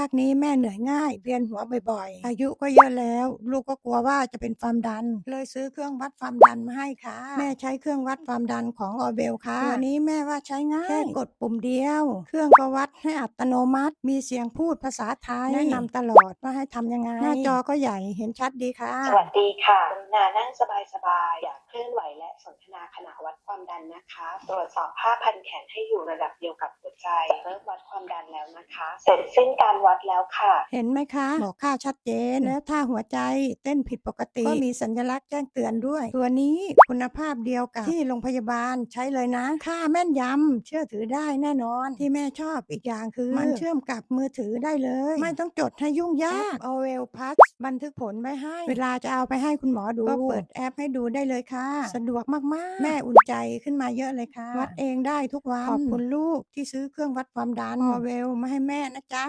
พักนี้แม่เหนื่อยง่ายเวียนหัวบ่อยๆ อายุก็เยอะแล้ว ลูกก็กลัวว่าจะเป็นความดัน เลยซื้อเครื่องวัดความดันมาให้ค่ะ แม่ใช้เครื่องวัดความดันของออเบลค่ะตัวนี้แม่ว่าใช้ง่ายแค่กดปุ่มเดียว เครื่องก็วัดให้อัตโนมัติ มีเสียงพูดภาษาไทยแนะนำตลอดว่าให้ทำยังไง หน้าจอก็ใหญ่เห็นชัดดีค่ะ สวัสดีค่ะกรุณานั่งสบายๆอย่าเคลื่อนไหวและสนทนาขณะวัดความดันนะคะ ตรวจสอบผ้าพันแขนให้อยู่ระดับเดียวกับหัวใจเริ่มวัดความดัน นะคะ เสร็จสิ้นการวัดแล้วค่ะ เห็นไหมคะบอกค่าชัดเจนแล้วถ้าหัวใจเต้นผิดปกติ ก็มีสัญลักษณ์แจ้งเตือนด้วย ตัวนี้คุณภาพเดียวกับที่โรงพยาบาลใช้เลยนะ ค่าแม่นยำเชื่อถือได้แน่นอนที่แม่ชอบอีกอย่างคือ มันเชื่อมกับมือถือได้เลย ไม่ต้องจดให้ยุ่งยากเอาเวลพัสบันทึกผลไว้ให้ เวลาจะเอาไปให้คุณหมอดูก็เปิดแอปให้ดูได้เลยค่ะ สะดวกมากๆ แม่อุ่นใจขึ้นมาเยอะเลยค่ะ วัดเองได้ทุกวันขอบคุณลูกที่ซื้อเครื่องวัดความดันออเวลมาให้แม่นะจ๊ะ